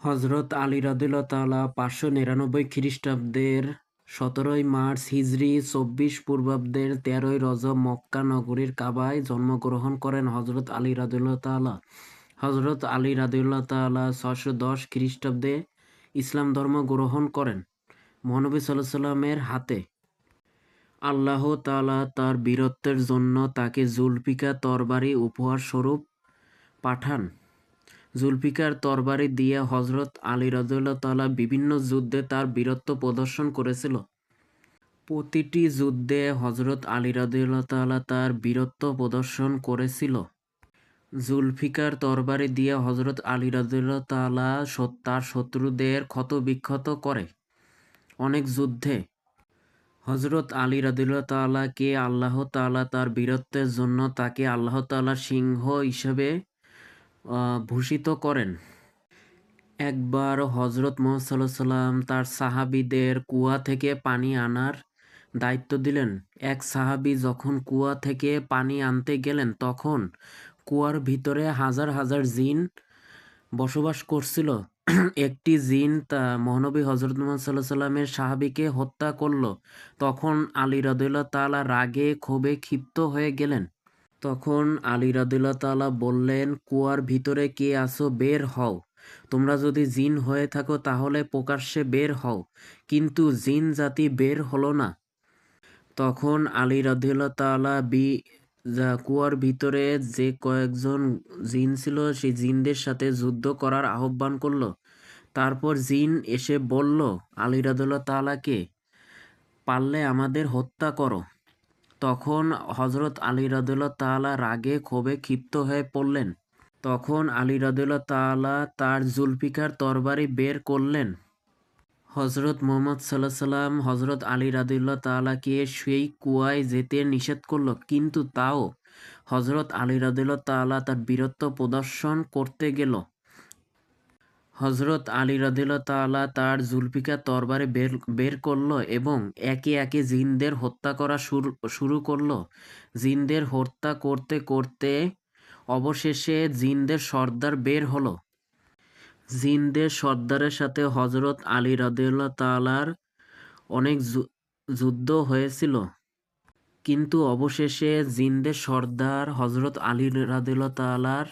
হজরত আলী রাদিল্লাহ পাঁচশো নিরানব্বই খ্রিস্টাব্দের সতেরোই মার্চ হিজরি চব্বিশ পূর্বাব্দের তেরোই রজব মক্কা নগরীর কাবায় জন্মগ্রহণ করেন হজরত আলী রাদিল্লাহ তাআলা। হজরত আলী রাদিল্লাহ তাআলা ছশো দশ খ্রিস্টাব্দে ইসলাম ধর্ম গ্রহণ করেন মহানবী সাল্লাহ সাল্লামের হাতে। আল্লাহ তালা তার বীরত্বের জন্য তাকে জুলফিকা তরবারি উপহার স্বরূপ পাঠান। জুলফিকার তরবারি দিয়ে হজরত আলী রাজুল্লাহ তাআলা বিভিন্ন যুদ্ধে তার বীরত্ব প্রদর্শন করেছিল। প্রতিটি যুদ্ধে হজরত আলী রাজুল্লাহ তাআলা তার বীরত্ব প্রদর্শন করেছিল। জুলফিকার তরবারি দিয়ে হজরত আলী রাজুল্লাহ সত- তার শত্রুদের ক্ষতবিক্ষত করে। অনেক যুদ্ধে হজরত আলী রাদিল্লাহ তাআলাকে আল্লাহ তাআলা তার বীরত্বের জন্য তাকে আল্লাহ তাআলা সিংহ হিসেবে ভূষিত করেন। একবার হজরত মোহাম্মদ তার সাহাবিদের কুয়া থেকে পানি আনার দায়িত্ব দিলেন। এক সাহাবি যখন কুয়া থেকে পানি আনতে গেলেন, তখন কুয়ার ভিতরে হাজার হাজার জিন বসবাস করছিল। একটি জিন তা মহানবী হজরত মোহাম্মদ সাল্লাহ সাল্লামের সাহাবিকে হত্যা করল। তখন আলী রাদুল্লাহ তালা রাগে ক্ষোভে ক্ষিপ্ত হয়ে গেলেন। তখন আলী রাদুল্লাহ তাআলা বললেন কুয়ার ভিতরে কে আসো বের হও। তোমরা যদি জিন হয়ে থাকো, তাহলে প্রকাশ্যে বের হও। কিন্তু জিন জাতি বের হলো না। তখন আলী রাদিল্লাহ তালা বি কুয়ার ভিতরে যে কয়েকজন জিন ছিল, সেই জিনদের সাথে যুদ্ধ করার আহ্বান করল। তারপর জিন এসে বলল, আলী রাদিল্লাহ তাআলাকে পারলে আমাদের হত্যা করো। তখন হজরত আলী রাদিল্লাহ তাআলা রাগে ক্ষোভে ক্ষিপ্ত হয়ে পড়লেন। তখন আলী রাদিল্লাহ তাআলা তার জুলফিকার তরবারি বের করলেন। হজরত মোহাম্মদ সাল্লাহ সাল্লাম হজরত আলী রাদিল্লাহ তাআলাকে সেই কুয়ায় যেতে নিষেধ করল, কিন্তু তাও হজরত আলী রাদিল্লাহ তাআলা তার বীরত্ব প্রদর্শন করতে গেল। হজরত আলী রাদিল্লাহ তাআলা তার জুলফিকার তরবারে বের বের করল এবং একে একে জিনদের হত্যা করা শুরু শুরু করল। জিনদের হত্যা করতে করতে অবশেষে জিনদের সর্দার বের হলো। জিনদের সর্দারের সাথে হজরত আলী রাদিল্লাহ তাআলার অনেক যুদ্ধ হয়েছিল। কিন্তু অবশেষে জিনদের সর্দার হজরত আলী রাদিল্লাহ তাআলার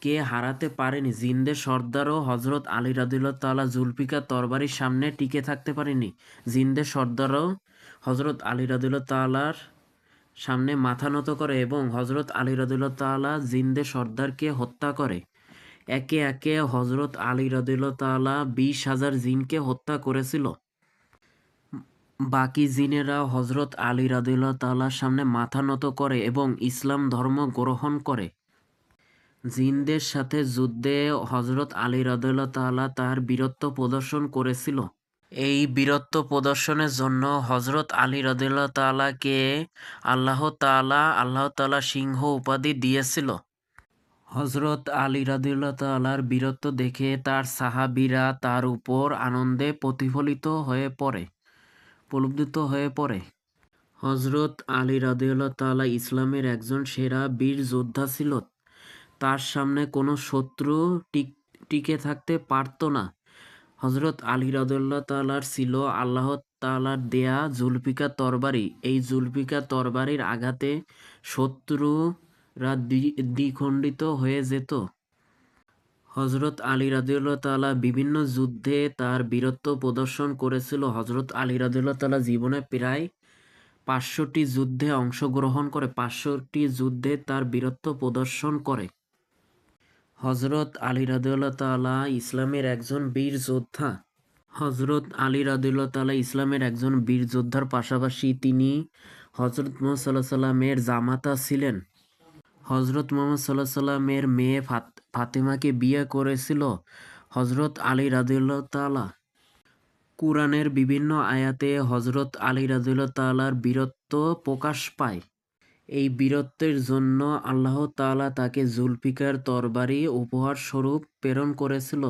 কে হারাতে পারেনি। জিনদের সর্দারও হজরত আলী রাদিল্লাহ তাআলা জুলফিকার তরবারির সামনে টিকে থাকতে পারেনি। জিনদের সর্দারও হজরত আলী রাদিল্লাহ তাআলার সামনে মাথা নত করে এবং হজরত আলী রাদিল্লাহ জিনদের সর্দারকে হত্যা করে। একে একে হজরত আলী রাদিল্লাহ তাআলা বিশ হাজার জিনকে হত্যা করেছিল। বাকি জিনেরা হজরত আলী রাদিল্লাহ তাআলার সামনে মাথা নত করে এবং ইসলাম ধর্ম গ্রহণ করে। জিনদের সাথে যুদ্ধে হজরত আলী রাদিল্লাহ তাআলা তার বীরত্ব প্রদর্শন করেছিল। এই বীরত্ব প্রদর্শনের জন্য হজরত আলী রাদিল্লাহ তাআলাকে আল্লাহ তাআলা আল্লাহ তাআলা সিংহ উপাধি দিয়েছিল। হজরত আলী রাদিল্লাহ তাআলার বীরত্ব দেখে তার সাহাবিরা তার উপর আনন্দে প্রতিফলিত হয়ে পড়ে, প্রলুব্ধিত হয়ে পড়ে। হজরত আলী রাদিউল্লাহ তাআলা ইসলামের একজন সেরা বীর যোদ্ধা ছিল। তার সামনে কোনো শত্রু টিক, টিকে থাকতে পারতো না। হজরত আলী রাদিউল্লাহ তাআলার ছিল আল্লাহ তালার দেয়া জুলফিকা তরবারি। এই জুলফিকা তরবারির আঘাতে শত্রুরা দ্বি- দ্বিখণ্ডিত হয়ে যেত। হজরত আলী রাদিউল্লাহ তালা বিভিন্ন যুদ্ধে তার বীরত্ব প্রদর্শন করেছিল। হজরত আলী রাদিউল্লাহ তালা জীবনে প্রায় পাঁচশোটি যুদ্ধে অংশগ্রহণ করে, পাঁচশোটি যুদ্ধে তার বীরত্ব প্রদর্শন করে। হজরত আলী রাদিউল্লাহ তাআলা ইসলামের একজন বীর যোদ্ধা। হজরত আলী রাদিউল্লাহ তাআলা ইসলামের একজন বীর যোদ্ধার পাশাপাশি তিনি হজরত মোহাম্মদ সাল্লাহ সাল্লামের জামাতা ছিলেন। হজরত মোহাম্মদ সাল্লাহ সাল্লামের মেয়ে ফাত- ফাতেমাকে বিয়ে করেছিল হজরত আলী রাদিউল্লাহ তাআলা। কুরআনের বিভিন্ন আয়াতে হজরত আলী রাদিউল্লাহ তাআলার বীরত্ব প্রকাশ পায়। এই বীরত্বের জন্য আল্লাহ তাআলা তাকে জুলফিকার তরবারি উপহার স্বরূপ প্রেরণ করেছিল।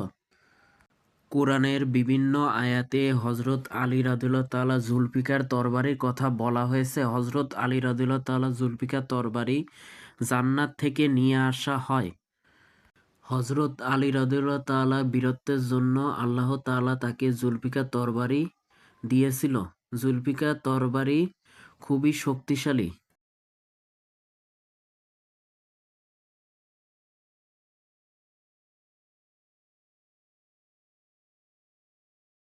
কোরআনের বিভিন্ন আয়াতে হজরত আলী রাদিউল্লাহ তালা জুলফিকার তরবারির কথা বলা হয়েছে। হজরত আলী রাদিউল্লাহ তালা জুলফিকার তরবারি জান্নাত থেকে নিয়ে আসা হয়। হজরত আলী রাদিয়াল্লাহু তালা বীরত্বের জন্য আল্লাহ তাআলা তাকে জুলফিকার তরবারি দিয়েছিল। জুলফিকার তরবারি খুবই শক্তিশালী।